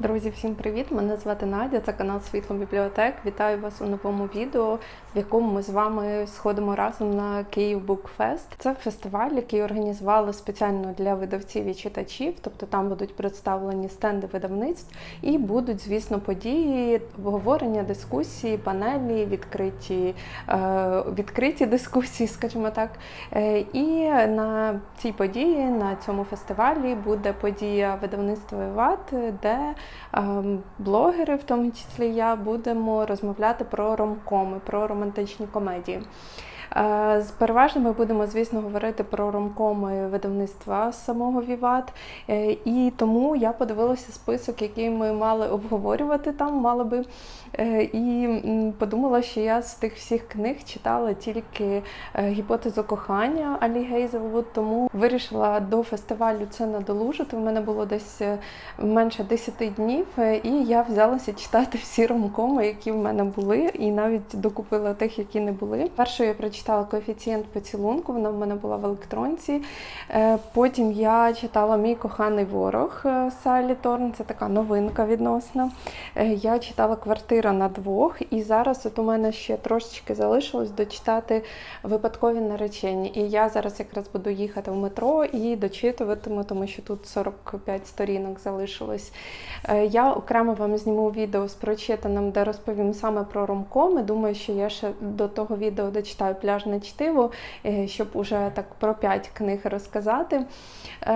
Друзі, всім привіт! Мене звати Надя, це канал Світло Бібліотек. Вітаю вас у новому відео, в якому ми з вами сходимо разом на Київ Fest. Це фестиваль, який організували спеціально для видавців і читачів. Тобто там будуть представлені стенди видавництв і будуть, звісно, події, обговорення, дискусії, панелі, відкриті, е, відкриті дискусії, скажімо так. Е, і на цій події, на цьому фестивалі буде подія видавництва Іват, де блогери, в тому числі я, будемо розмовляти про ромкоми, про романтичні комедії. Е, Переважно ми будемо, звісно, говорити про ромкоми видавництва самого Віват. Е, І тому я подивилася список, який ми мали обговорювати там, мали би. Е, І подумала, що я з тих всіх книг читала тільки гіпотезу кохання Алі Гейзелвуд, тому вирішила до фестивалю це надолужити. У мене було десь менше 10 днів, і я взялася читати всі ромкоми, які в мене були, і навіть докупила тих, які не були. Першою я прочитала коефіцієнт поцілунку, вона в мене була в електронці. Е, Потім я читала Мій коханий ворог е, Салі Торн, це така новинка відносно. Е, Я читала квартира на двох, і зараз от у мене ще трошечки залишилось дочитати випадкові наречені. І я зараз якраз буду їхати в метро і дочитуватиму, тому що тут 45 сторінок залишилось. Я окремо вам зніму відео з прочитаним, де розповім саме про ромкоми. Думаю, що я ще до того відео дочитаю пляжне чтиво, е, щоб уже так про 5 книг розказати. Е,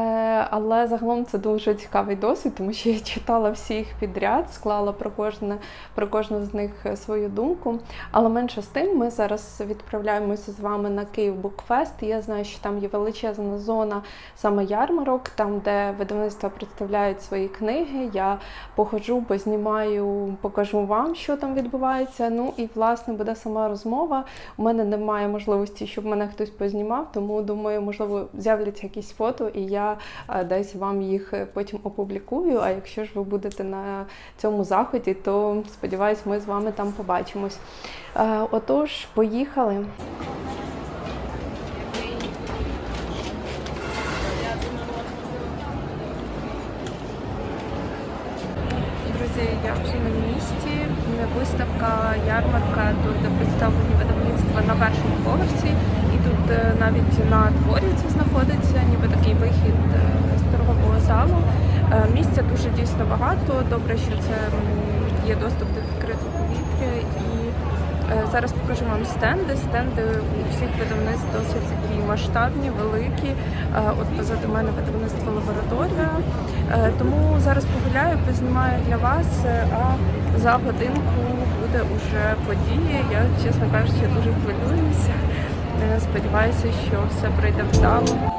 Але загалом це дуже цікавий досвід, тому що я читала всі їх підряд, склала про кожне про кожну з них е, свою думку. Але менше з тим, ми зараз відправляємося з вами на Київ Букфест. Я знаю, що там є величезна зона саме ярмарок, там, де видавництва представляють свої книги. Я походжу, познімаю, покажу вам, що там відбувається. Ну і власне буде сама розмова. У мене немає можливості, щоб мене хтось познімав, тому думаю, можливо, з'являться якісь фото, і я е, десь вам їх е, потім опублікую. А якщо ж ви будете на цьому заході, то сподіваюсь, ми з вами там побачимось. Е, Отож, поїхали. Друзі, я вже на місці. Виставка, ярмарка, тут представлені на першому поверсі. І тут е, навіть на дворі це знаходиться, ніби такий вихід е, з торгового залу. Е, Місця дуже дійсно багато. Добре, що це є доступ до відкритого повітря. І зараз покажу вам стенди. Стенди у всіх видавництв досить такі масштабні, великі. От позаду мене видавництво лабораторія. Тому зараз погуляю, познімаю для вас, а за годинку буде уже подія. Я, чесно кажучи, дуже хвилююся. Е, Сподіваюся, що все пройде вдало.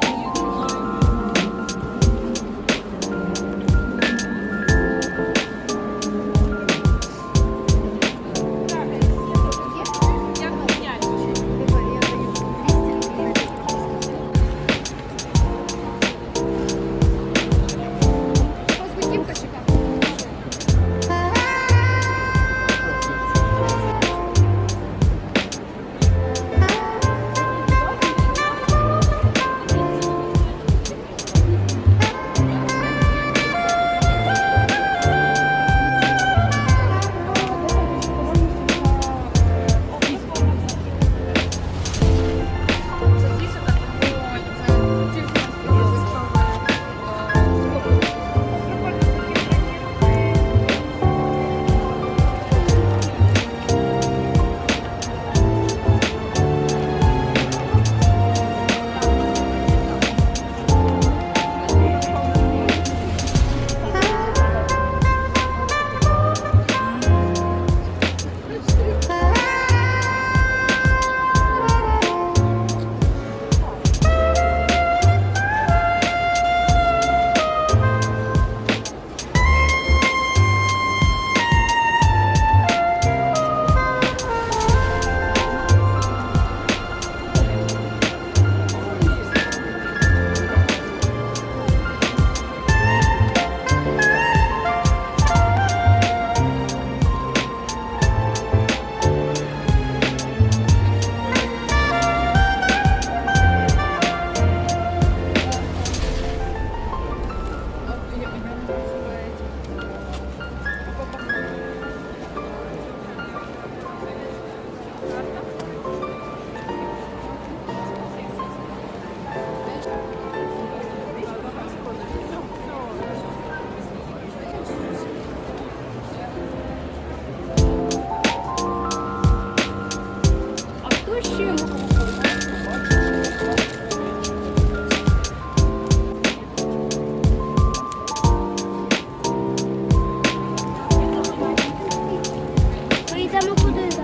Sistema Poder.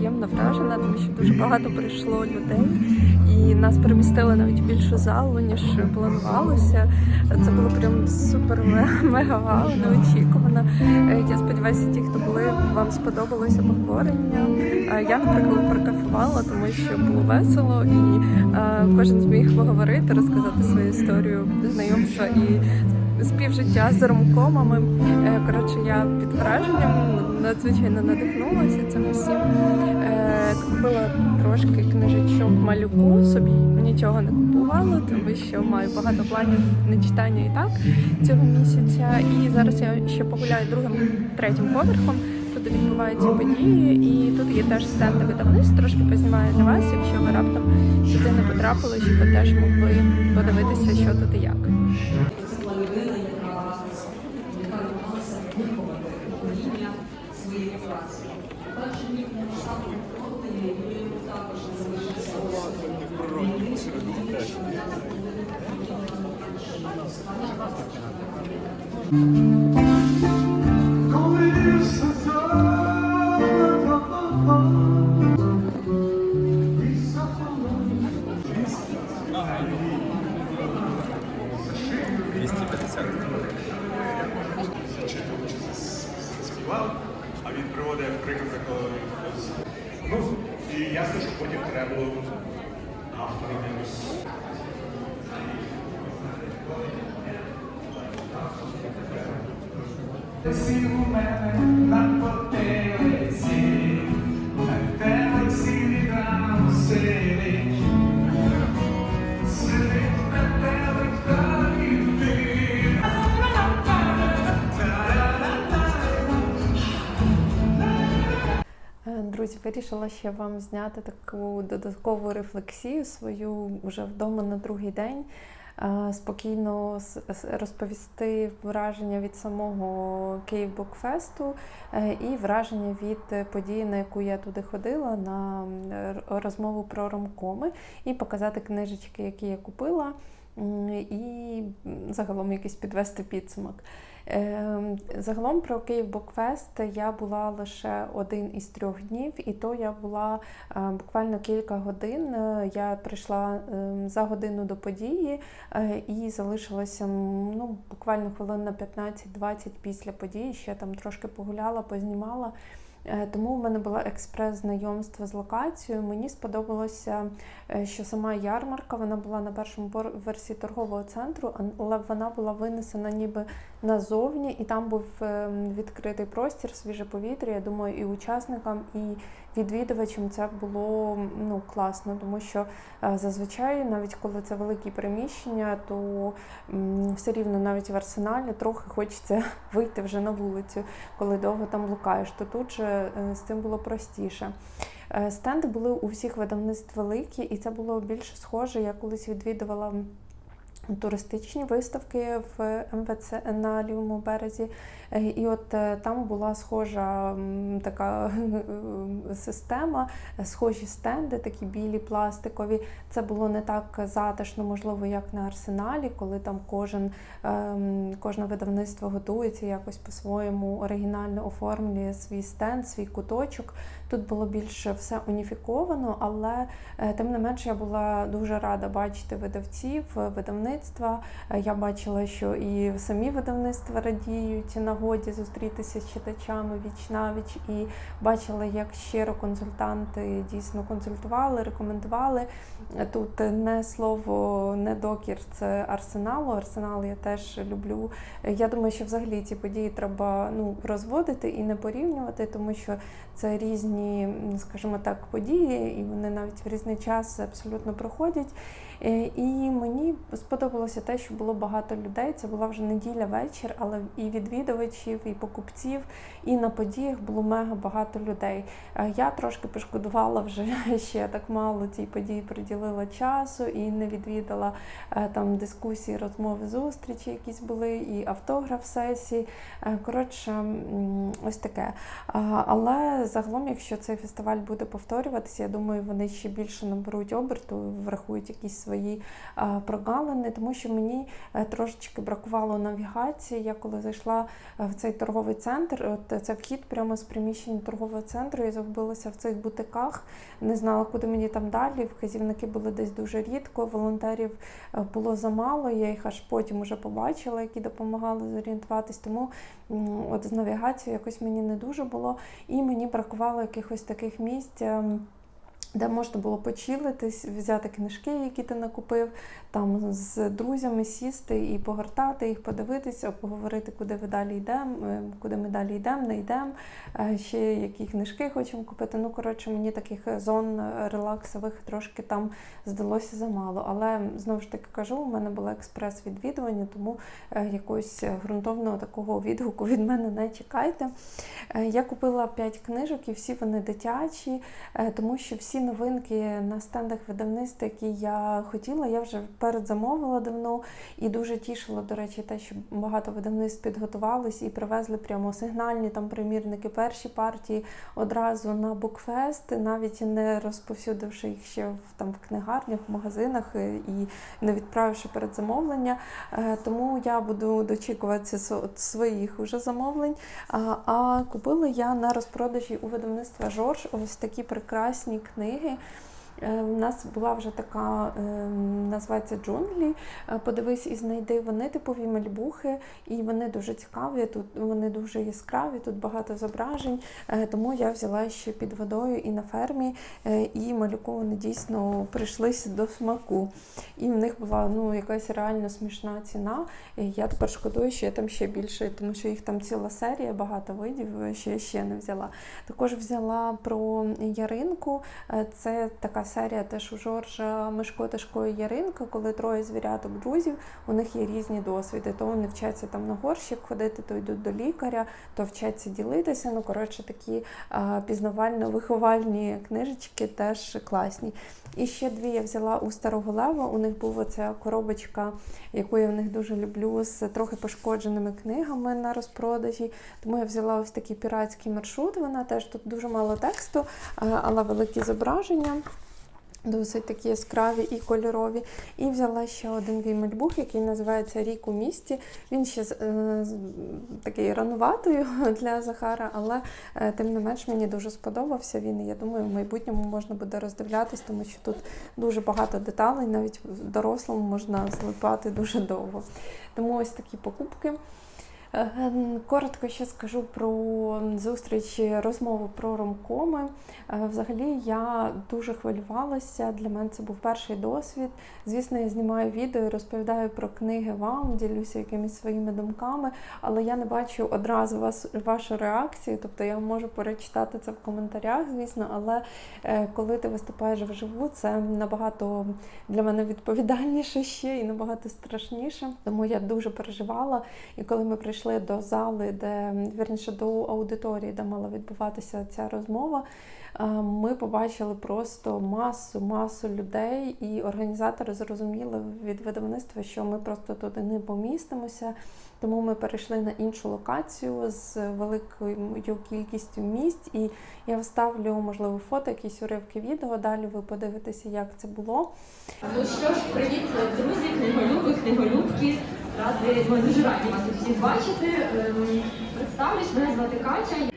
Приємно вражена, тому що дуже багато прийшло людей, і нас перемістили навіть в більшу залу, ніж планувалося. Це було прям супер мега неочікувано. Е, Я сподіваюся, ті, хто були, вам сподобалося обговорення. Е, Я, наприклад, прокафувала, тому що було весело, і е, кожен зміг поговорити, розказати свою історію знайомства і співжиття з ромкомами. Коротше, я під враженням надзвичайно надихнулася цим усім. Е, Купила трошки книжечок малюку, собі нічого не купувала, тому що маю багато планів на читання і так цього місяця. І зараз я ще погуляю другим, третім поверхом. Тут відбуваються події, і тут є теж стенди видавництв. Трошки познімаю для вас, якщо ви раптом сюди не потрапили, щоб ви теж могли подивитися, що тут і як. Коли У мене на потилиці, на тебе всі відрано сидить. Сидить. Е, Друзі, вирішила ще вам зняти таку додаткову рефлексію свою вже вдома на другий день. Спокійно розповісти враження від самого Київ Букфесту е, і враження від події, на яку я туди ходила, на розмову про ромкоми, і показати книжечки, які я купила, і загалом якийсь підвести підсумок. Ем, Загалом про Київ Букфест я була лише один із трьох днів, і то я була е, буквально кілька годин. Е, Я прийшла ем, за годину до події е, і залишилася ну, буквально хвилин на 15-20 після події. Ще там трошки погуляла, познімала. Е, Тому в мене було експрес-знайомство з локацією. Мені сподобалося, е, що сама ярмарка вона була на першому версії торгового центру, але вона була винесена ніби назовні, і там був е, відкритий простір, свіже повітря. Я думаю, і учасникам, і відвідувачам це було ну, класно, тому що е, зазвичай, навіть коли це великі приміщення, то все рівно навіть в арсеналі трохи хочеться вийти вже на вулицю, коли довго там блукаєш. То тут же е, з цим було простіше. Е, Стенди були у всіх видавництв великі, і це було більше схоже. Я колись відвідувала туристичні виставки в МВЦ на лівому березі. Е, І от е, там була схожа така е, система, схожі стенди, такі білі, пластикові. Це було не так затишно, можливо, як на арсеналі, коли там кожен, ем, кожне видавництво готується якось по-своєму оригінально оформлює свій стенд, свій куточок. Тут було більше все уніфіковано, але е, тим не менше я була дуже рада бачити видавців, е, видавництва. Е, Я бачила, що і самі видавництва радіють нагоді зустрітися з читачами віч навіч, і бачила, як щиро консультанти дійсно консультували, рекомендували. Тут не слово, не докір, це арсеналу. Арсенал я теж люблю. Я думаю, що взагалі ці події треба ну, розводити і не порівнювати, тому що це різні, м, скажімо так, події, і вони навіть в різний час абсолютно проходять. Е, І мені сподобалося те, що було багато людей. Це була вже неділя вечір, але і відвідувачів, і покупців, і на подіях було мега багато людей. Е, Я трошки пошкодувала вже ще так мало цій події приділила часу і не відвідала е, там дискусії, розмови, зустрічі, якісь були, і автограф сесії. Коротше, ось таке. Але загалом, якщо цей фестиваль буде повторюватися, я думаю, вони ще більше наберуть оберту, врахують якісь свої прогалини. тому що мені е, трошечки бракувало навігації. Я коли зайшла е, в цей торговий центр, от це вхід прямо з приміщення торгового центру. Я загубилася в цих бутиках, не знала, куди мені там далі. Вказівники були десь дуже рідко. Волонтерів е, було замало. Я їх аж потім уже побачила, які допомагали зорієнтуватись. Тому от з навігацією якось мені не дуже було, і мені бракувало якихось таких місць. Де можна було почилитись, взяти книжки, які ти накупив, там з друзями сісти і погортати їх, подивитися, поговорити, куди ви далі йдемо, е, куди ми далі йдемо, не йдемо, е, ще які книжки хочемо купити. Ну, коротше, мені таких зон релаксових трошки там здалося замало. Але знову ж таки кажу, у мене було експрес-відвідування, тому е, якогось ґрунтовного такого відгуку від мене не чекайте. Я купила 5 книжок, і всі вони дитячі, тому що всі новинки на стендах видавництва, які я хотіла, я вже передзамовила давно і дуже тішило, до речі, те, що багато видавництв підготувались і привезли прямо сигнальні там примірники перші партії одразу на букфест, навіть не розповсюдивши їх ще в там в книгарнях, в магазинах е, і не відправивши передзамовлення. Е, Тому я буду дочікуватися своїх уже замовлень. А, а купила я на розпродажі у видавництва Жорж ось такі прекрасні книги. Е, У нас була вже така, е, називається джунглі. Е, Подивись і знайди. Вони типові мальбухи, і вони дуже цікаві. Тут вони дуже яскраві, тут багато зображень. Е, Тому я взяла ще під водою і на фермі, е, і малюку вони дійсно прийшлися до смаку. І в них була ну якась реально смішна ціна. Я тепер шкодую, що я там ще більше, тому що їх там ціла серія, багато видів, що я ще не взяла. Також взяла про Яринку. Е, Це така серія теж у Жоржа Мишко Тишко і Яринка, коли троє звіряток друзів, у них є різні досвіди. То вони вчаться там на горщик ходити, то йдуть до лікаря, то вчаться ділитися. Ну, коротше, такі пізнавально-виховальні книжечки теж класні. І ще дві я взяла у Старого Лева. У них була ця коробочка, яку я в них дуже люблю, з трохи пошкодженими книгами на розпродажі. Тому я взяла ось такий піратський маршрут. Вона теж тут дуже мало тексту, але великі зображення. Досить такі яскраві і кольорові. І взяла ще один вімельбух, який називається Рік у місті. Він ще е, такий рануватий для Захара, але е, тим не менш мені дуже сподобався він. Я думаю, в майбутньому можна буде роздивлятись, тому що тут дуже багато деталей, навіть в дорослому можна злипати дуже довго. Тому ось такі покупки. Е, Коротко ще скажу про зустріч, розмову про ромкоми. Е, Взагалі я дуже хвилювалася. Для мене це був перший досвід. Звісно, я знімаю відео, розповідаю про книги вам, ділюся якимись своїми думками, але я не бачу одразу вас, вашу реакцію. Тобто я можу перечитати це в коментарях, звісно, але е, коли ти виступаєш вживу, це набагато для мене відповідальніше ще і набагато страшніше. Тому я дуже переживала. І коли ми прийшли до зали, де вірніше до аудиторії, де мала відбуватися ця розмова, ми побачили просто масу, масу людей, і організатори зрозуміли від видавництва, що ми просто туди не помістимося. Тому ми перейшли на іншу локацію з великою кількістю місць, і я вставлю, можливо, фото, якісь уривки відео. Далі ви подивитеся, як це було. Ну що ж, привіт, друзі, книголюби, книголюбки. Ради, ми дуже раді вас тут всіх бачити. Ем, Представлюсь, мене звати Катя.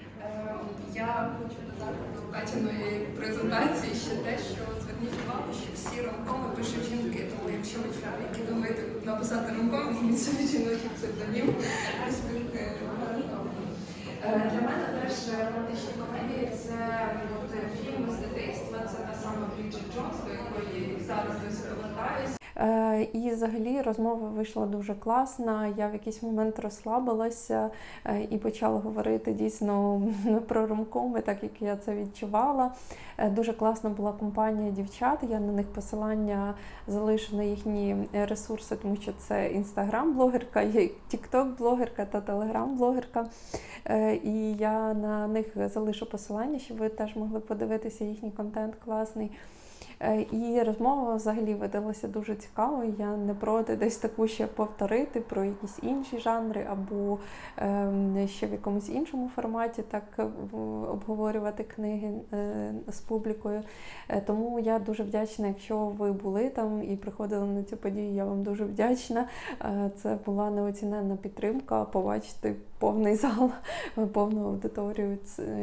Я хочу додати до Катіної презентації ще те, що зверніть увагу, що всі ромкоми пишуть жінки. Тому якщо ви чоловіки думаєте написати ромком, візьміть собі жіночий псевдонім Для мене теж романтичні комедії це от, фільми з дитинства, це та сама Бріджит Джонс, до якої зараз досі повертаюсь. Е, І взагалі розмова вийшла дуже класна. Я в якийсь момент розслабилася е, і почала говорити дійсно про ромкоми, так як я це відчувала. Е, Дуже класна була компанія дівчат. Я на них посилання залишу на їхні ресурси, тому що це інстаграм-блогерка, тікток-блогерка та телеграм-блогерка. І я на них залишу посилання, щоб ви теж могли подивитися їхній контент класний. Е, І розмова взагалі видалася дуже цікавою. Я не проти десь таку ще повторити про якісь інші жанри або ем, ще в якомусь іншому форматі так е, обговорювати книги е, з публікою. Тому я дуже вдячна, якщо ви були там і приходили на цю подію. Я вам дуже вдячна. Це була неоціненна підтримка. Побачити повний зал, повну аудиторію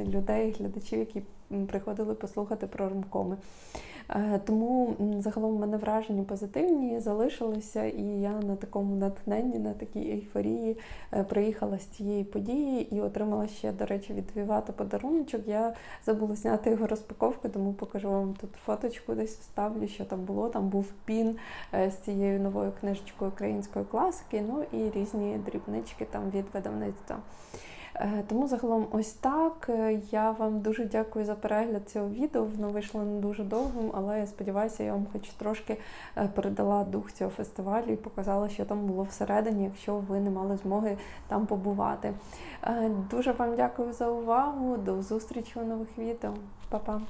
людей, глядачів, які приходили послухати про ромкоми. Е, Тому загалом в мене враження позитивні залишилися, і я на такому натхненні, на такій ейфорії е, приїхала з цієї події і отримала ще, до речі, від Вівата подаруночок. Я забула зняти його розпаковку, тому покажу вам тут фоточку десь вставлю, що там було. Там був пін е, з цією новою книжечкою української класики, ну і різні дрібнички там від видавництва. Е, Тому загалом ось так. Е, Я вам дуже дякую за перегляд цього відео. Воно вийшло не дуже довгим, але я сподіваюся, я вам хоч трошки е, передала дух цього фестивалю і показала, що там було всередині, якщо ви не мали змоги там побувати. Дуже вам дякую за увагу. До зустрічі у нових відео. Па-па!